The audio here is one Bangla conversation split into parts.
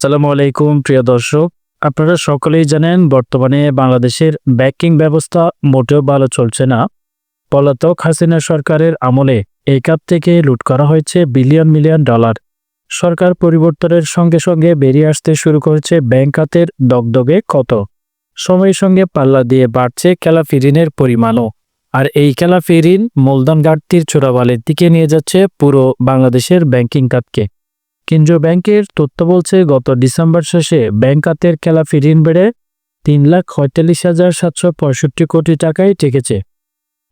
সালামু আলাইকুম, প্রিয় দর্শক। আপনারা সকলেই জানেন, বর্তমানে বাংলাদেশের ব্যাংকিং ব্যবস্থা মোটেও ভালো চলছে না। পলাতক হাসিনা সরকারের আমলে এই খাত থেকে লুট করা হয়েছে বিলিয়ন মিলিয়ন ডলার। সরকার পরিবর্তনের সঙ্গে সঙ্গে বেরিয়ে আসতে শুরু করেছে ব্যাংক খাতের দগদগে কত। সময়ের সঙ্গে পাল্লা দিয়ে বাড়ছে খেলাফি ঋণের পরিমাণও। আর এই খেলাফি ঋণ মূলধন ঘাটতির চোরাবালের দিকে নিয়ে যাচ্ছে পুরো বাংলাদেশের ব্যাংকিং খাতকে। কেন্দ্রীয় ব্যাংকের তথ্য বলছে, গত ডিসেম্বর শেষে ব্যাংক খাতের খেলাফি ঋণ বেড়ে তিন লাখ পঁয়তাল্লিশ হাজার সাতশো পঁয়ষট্টি কোটি টাকায় ঠেকেছে।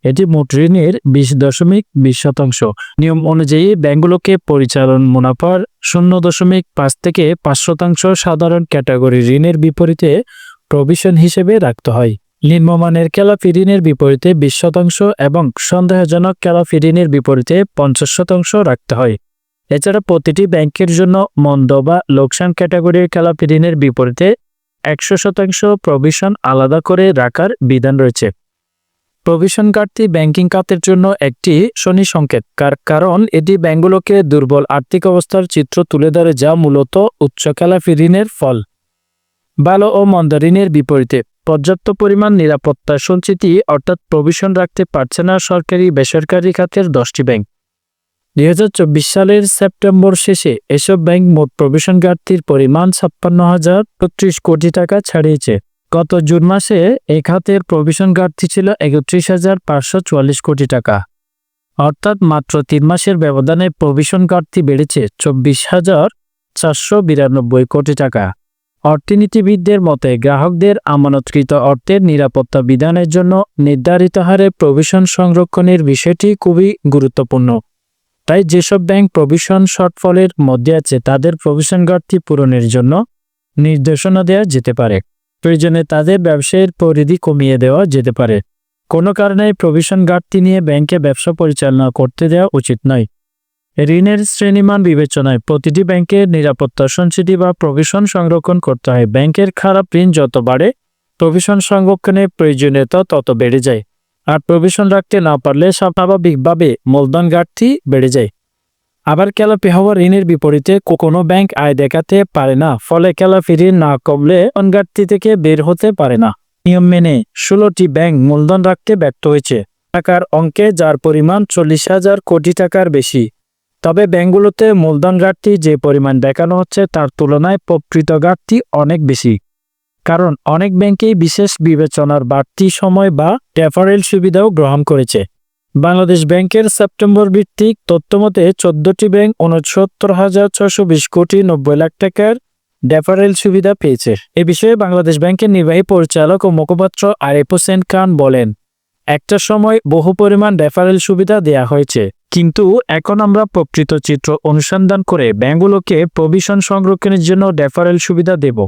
এটি মোট ঋণের বিশ দশমিক বিশ শতাংশ। নিয়ম অনুযায়ী ব্যাংকগুলোকে পরিচালন মুনাফার শূন্য দশমিক পাঁচ থেকে পাঁচ শতাংশ সাধারণ ক্যাটাগরি ঋণের বিপরীতে প্রভিশন হিসেবে রাখতে হয়। নিম্নমানের খেলাফি ঋণের বিপরীতে বিশ শতাংশ এবং সন্দেহজনক খেলাফি ঋণের বিপরীতে পঞ্চাশ শতাংশ রাখতে হয়। এছাড়া প্রতিটি ব্যাংকের জন্য মন্দ বা লোকসান ক্যাটাগরির খেলাপি ঋণের বিপরীতে একশো শতাংশ প্রভিশন আলাদা করে রাখার বিধান রয়েছে। প্রভিশন ঘাটতি ব্যাংকিং খাতের জন্য একটি শনি সংকেত, কার- কারণ এটি ব্যাংকগুলোকে দুর্বল আর্থিক অবস্থার চিত্র তুলে ধরে যা মূলত উচ্চ খেলাপি ঋণের ফল। ভালো ও মন্দ ঋণের বিপরীতে, পর্যাপ্ত পরিমাণ নিরাপত্তা সঞ্চিতি অর্থাৎ প্রভিশন রাখতে পারছে না সরকারি বেসরকারি খাতের দশটি ব্যাংক। দুই হাজার চব্বিশ সালের সেপ্টেম্বর শেষে এসব ব্যাংক মোট প্রবেশন ঘাটতির পরিমাণ ছাপ্পান্ন হাজার বত্রিশ কোটি টাকা ছাড়িয়েছে। গত জুন মাসে এই খাতের প্রবেশন ঘাটতি ছিল একত্রিশ হাজার পাঁচশো চুয়াল্লিশ কোটি টাকা। অর্থাৎ মাত্র তিন মাসের ব্যবধানে প্রভিশন ঘাটতি বেড়েছে চব্বিশ হাজার চারশো বিরানব্বই কোটি টাকা। অর্থনীতিবিদদের মতে গ্রাহকদের আমানতকৃত অর্থের নিরাপত্তা বিধানের জন্য নির্ধারিত হারে প্রভিশন সংরক্ষণের বিষয়টি খুবই গুরুত্বপূর্ণ। তাই যেসব ব্যাংক প্রভিশন শর্টফলের মধ্যে আছে, তাদের প্রভিশন ঘাটতি পূরণের জন্য নির্দেশনা দেওয়া যেতে পারে। প্রয়োজনে তাদের ব্যবসায়ের পরিধি কমিয়ে দেওয়া যেতে পারে। কোনো কারণে প্রভিশন ঘাটতি নিয়ে ব্যাংকে ব্যবসা পরিচালনা করতে দেওয়া উচিত নয়। ঋণের শ্রেণীমান বিবেচনায় প্রতিটি ব্যাংকের নিরাপত্তা সঞ্চিতি বা প্রভিশন সংরক্ষণ করতে হয়। ব্যাংকের খারাপ ঋণ যত বাড়ে প্রভিশন সংরক্ষণের প্রয়োজনীয়তা তত বেড়ে যায়। আর প্রভিশন রাখতে না পারলে স্বাভাবিকভাবে মূলধন ঘাটতি বেড়ে যায়। আবার খেলাপি হওয়া ঋণের বিপরীতে কোনো ব্যাংক আয় দেখাতে পারে না, ফলে খেলাপি ঋণ না কমলে ঘাটতি থেকে বের হতে পারে না। নিয়ম মেনে ষোলোটি ব্যাংক মূলধন রাখতে ব্যর্থ হয়েছে। টাকার অঙ্কে যার পরিমাণ চল্লিশ হাজার কোটি টাকার বেশি, তবে ব্যাংকগুলোতে মূলধন ঘাটতি যে পরিমাণ দেখানো হচ্ছে তার তুলনায় প্রকৃত ঘাটতি অনেক বেশি। কারণ অনেক ব্যাংকেই বিশেষ বিবেচনার বাড়তি সময় বা ডেফারেল সুবিধাও গ্রহণ করেছে। বাংলাদেশ ব্যাংকের সেপ্টেম্বর ভিত্তিক তথ্যমতে চোদ্দটি ব্যাংক উনসত্তর হাজার ছশো বিশ কোটি নব্বই লাখ টাকার ডেফারেল সুবিধা পেয়েছে। এ বিষয়ে বাংলাদেশ ব্যাংকের নির্বাহী পরিচালক ও মুখপাত্র আরিফ হোসেন খান বলেন, একটা সময় বহু পরিমাণ ডেফারেল সুবিধা দেয়া হয়েছে, কিন্তু এখন আমরা প্রকৃত চিত্র অনুসন্ধান করে ব্যাংকগুলোকে প্রভিশন সংরক্ষণের জন্য ডেফারেল সুবিধা দেব।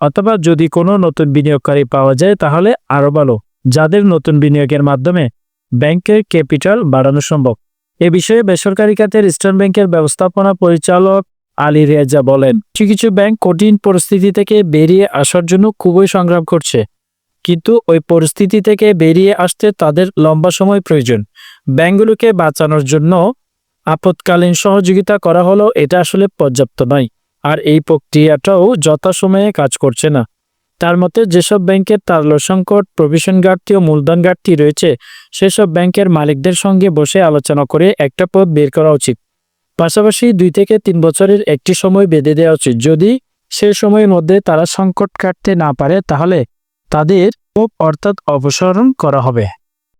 অথবা যদি কোনো নতুন বিনিয়োগকারী পাওয়া যায়, তাহলে আরও ভালো। যাদের নতুন বিনিয়োগের মাধ্যমে ব্যাংকের ক্যাপিটাল বাড়ানো সম্ভব। এ বিষয়ে বেসরকারি খাতের ইস্টার্ন ব্যাংকের ব্যবস্থাপনা পরিচালক আলী রেজা বলেন, কিছু কিছু ব্যাংক কঠিন পরিস্থিতি থেকে বেরিয়ে আসার জন্য খুবই সংগ্রাম করছে। কিন্তু ওই পরিস্থিতি থেকে বেরিয়ে আসতে তাদের লম্বা সময় প্রয়োজন। ব্যাংকগুলোকে বাঁচানোর জন্য আপৎকালীন সহযোগিতা করা হলো এটা আসলে পর্যাপ্ত নয়। আর এই প্রক্রিয়াটাও যথাসময়ে কাজ করছে না। তার মতে, যেসব ব্যাংকের তারল্য সংকট, প্রভিশন ঘাটতি ও মূলধন ঘাটতি রয়েছে, সেসব ব্যাংকের মালিকদের সঙ্গে বসে আলোচনা করে একটা পথ বের করা উচিত। পাশাপাশি দুই থেকে তিন বছরের একটি সময় বেঁধে দেওয়া উচিত। যদি সে সময়ের মধ্যে তারা সংকট কাটতে না পারে, তাহলে তাদের অর্থাৎ অপসারণ করা হবে।